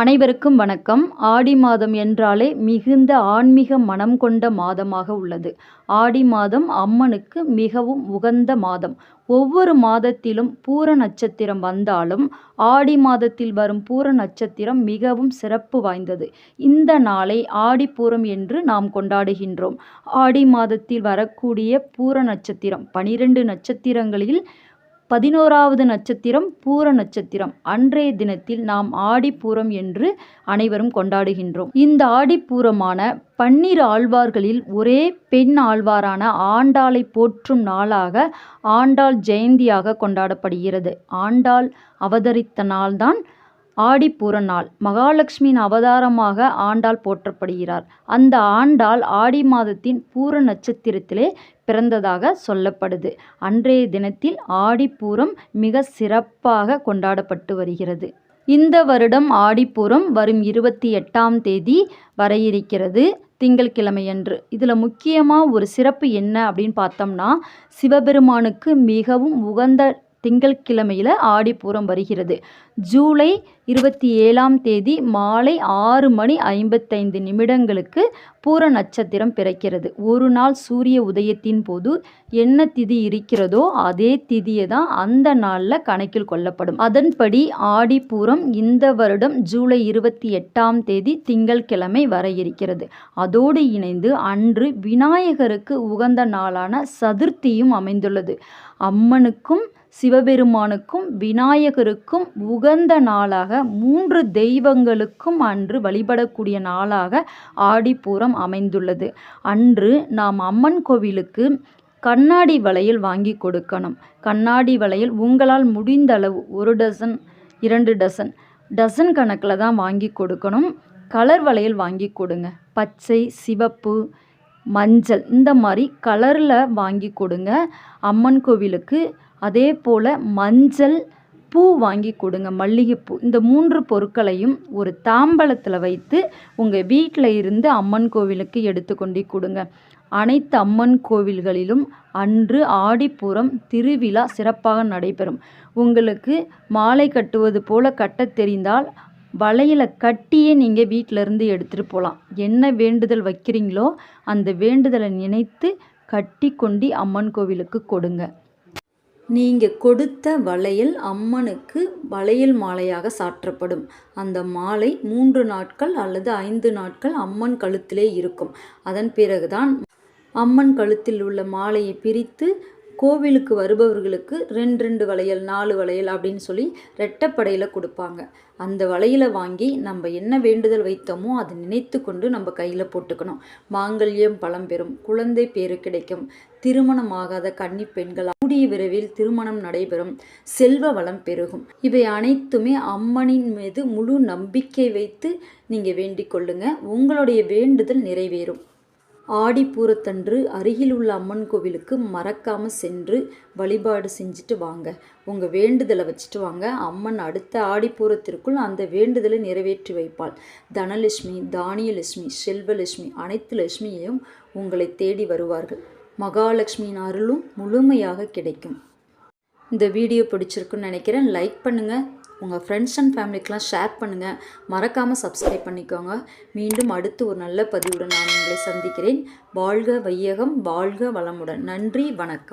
அனைவருக்கும் வணக்கம். ஆடி மாதம் என்றாலே மிகுந்த ஆன்மீக மனம் கொண்ட மாதமாக உள்ளது. ஆடி மாதம் அம்மனுக்கு மிகவும் உகந்த மாதம். ஒவ்வொரு மாதத்திலும் பூர நட்சத்திரம் வந்தாலும் ஆடி மாதத்தில் வரும் பூர நட்சத்திரம் மிகவும் சிறப்பு வாய்ந்தது. இந்த நாளை ஆடிப்பூரம் என்று நாம் கொண்டாடுகின்றோம். ஆடி மாதத்தில் வரக்கூடிய பூர நட்சத்திரம் பனிரெண்டு நட்சத்திரங்களில் பதினோராவது நட்சத்திரம் பூர நட்சத்திரம். அன்றைய தினத்தில் நாம் ஆடிப்பூரம் என்று அனைவரும் கொண்டாடுகின்றோம். இந்த ஆடிப்பூரமான பன்னிரு ஆழ்வார்களில் ஒரே பெண் ஆழ்வாரான ஆண்டாளை போற்றும் நாளாக ஆண்டாள் ஜெயந்தியாக கொண்டாடப்படுகிறது. ஆண்டாள் அவதரித்த நாள்தான் ஆடிப்பூர நாள். மகாலட்சுமியின் அவதாரமாக ஆண்டாள் போற்றப்படுகிறார். அந்த ஆண்டாள் ஆடி மாதத்தின் பூர நட்சத்திரத்திலே பிறந்ததாக சொல்லப்படுது. அன்றைய தினத்தில் ஆடிப்பூரம் மிக சிறப்பாக கொண்டாடப்பட்டு வருகிறது. இந்த வருடம் ஆடிப்பூரம் வரும் இருபத்தி எட்டாம் தேதி வர இருக்கிறது திங்கட்கிழமையன்று இதில் முக்கியமாக ஒரு சிறப்பு என்ன அப்படின்னு பார்த்தோம்னா சிவபெருமானுக்கு மிகவும் உகந்த திங்கட்கிழமையில் ஆடிப்பூரம் வருகிறது. ஜூலை இருபத்தி ஏழாம் தேதி மாலை ஆறு மணி ஐம்பத்தைந்து நிமிடங்களுக்கு பூர நட்சத்திரம் பிறக்கிறது. ஒரு நாள் சூரிய உதயத்தின் போது என்ன திதி இருக்கிறதோ அதே திதியை தான் அந்த நாளில் கணக்கில் கொள்ளப்படும். அதன்படி ஆடிப்பூரம் இந்த வருடம் ஜூலை இருபத்தி எட்டாம் தேதி திங்கட்கிழமை வர இருக்கிறது. அதோடு இணைந்து அன்று விநாயகருக்கு உகந்த நாளான சதுர்த்தியும் அமைந்துள்ளது. அம்மனுக்கும் சிவபெருமானுக்கும் விநாயகருக்கும் உகந்த நாளாக மூன்று தெய்வங்களுக்கும் அன்று வழிபடக்கூடிய நாளாக ஆடிப்பூரம் அமைந்துள்ளது. அன்று நாம் அம்மன் கோவிலுக்கு கண்ணாடி வளையல் வாங்கி கொடுக்கணும். கண்ணாடி வளையல் உங்களால் முடிந்த அளவு ஒரு டசன் இரண்டு டசன் டசன் கணக்கில் தான் வாங்கி கொடுக்கணும். கலர் வளையல் வாங்கி கொடுங்க. பச்சை சிவப்பு மஞ்சள் இந்த மாதிரி கலரில் வாங்கி கொடுங்க. அம்மன் கோவிலுக்கு அதே போல் மஞ்சள் பூ வாங்கி கொடுங்க மல்லிகைப்பூ. இந்த மூன்று பொருட்களையும் ஒரு தாம்பலத்தில் வைத்து உங்கள் வீட்டில் இருந்து அம்மன் கோவிலுக்கு எடுத்து கொண்டு கொடுங்க. அனைத்து அம்மன் கோவில்களிலும் அன்று ஆடிப்புறம் திருவிழா சிறப்பாக நடைபெறும். உங்களுக்கு மாலை கட்டுவது போல கட்டத் தெரிந்தால் வளையல கட்டியே நீங்கள் வீட்டிலேருந்து எடுத்துகிட்டு போகலாம் என்ன வேண்டுதல் வைக்கிறீங்களோ அந்த வேண்டுதலை நினைத்து கட்டி கொண்டு அம்மன் கோவிலுக்கு கொடுங்க. நீங்கள் கொடுத்த வளையல் அம்மனுக்கு வளையல் மாலையாக சாற்றப்படும். அந்த மாலை மூன்று நாட்கள் அல்லது ஐந்து நாட்கள் அம்மன் கழுத்திலே இருக்கும். அதன் பிறகுதான் அம்மன் கழுத்தில் உள்ள மாலையை பிரித்து கோவிலுக்கு வருபவர்களுக்கு ரெண்டு ரெண்டு வளையல் நாலு வளையல் அப்படின்னு சொல்லி ரெட்டப்படையில் கொடுப்பாங்க. அந்த வளையலை வாங்கி நம்ம என்ன வேண்டுதல் வைத்தோமோ அதை நினைத்து கொண்டு நம்ம கையில் போட்டுக்கணும். மாங்கல்யம் பலம் பெறும் குழந்தை பேரு கிடைக்கும் திருமணம் ஆகாத கன்னி பெண்கள் கூடிய விரைவில் திருமணம் நடைபெறும் செல்வ வளம் பெருகும். இவை அனைத்துமே அம்மனின் மீது முழு நம்பிக்கை வைத்து நீங்கள் வேண்டிக் கொள்ளுங்க. உங்களுடைய வேண்டுதல் நிறைவேறும். ஆடிப்பூரத்தன்று அருகில் உள்ள அம்மன் கோவிலுக்கு மறக்காமல் சென்று வழிபாடு செஞ்சுட்டு வாங்க. உங்கள் வேண்டுதலை வச்சுட்டு வாங்க. அம்மன் அடுத்த ஆடிப்பூரத்திற்குள் அந்த வேண்டுதலை நிறைவேற்றி வைப்பாள். தனலட்சுமி தானியலட்சுமி செல்வலட்சுமி அனைத்து லட்சுமியையும் உங்களை தேடி வருவார்கள். மகாலட்சுமியின் அருளும் முழுமையாக கிடைக்கும். இந்த வீடியோ பிடிச்சிருக்குன்னு நினைக்கிறேன். லைக் பண்ணுங்கள் உங்கள் ஃப்ரெண்ட்ஸ் அண்ட் ஃபேமிலிக்கெலாம் ஷேர் பண்ணுங்கள் மறக்காமல் சப்ஸ்கிரைப் பண்ணிக்கோங்க. மீண்டும் அடுத்து ஒரு நல்ல பதிவுடன் நான் உங்களை சந்திக்கிறேன். வாழ்க வையகம் வாழ்க வளமுடன். நன்றி வணக்கம்.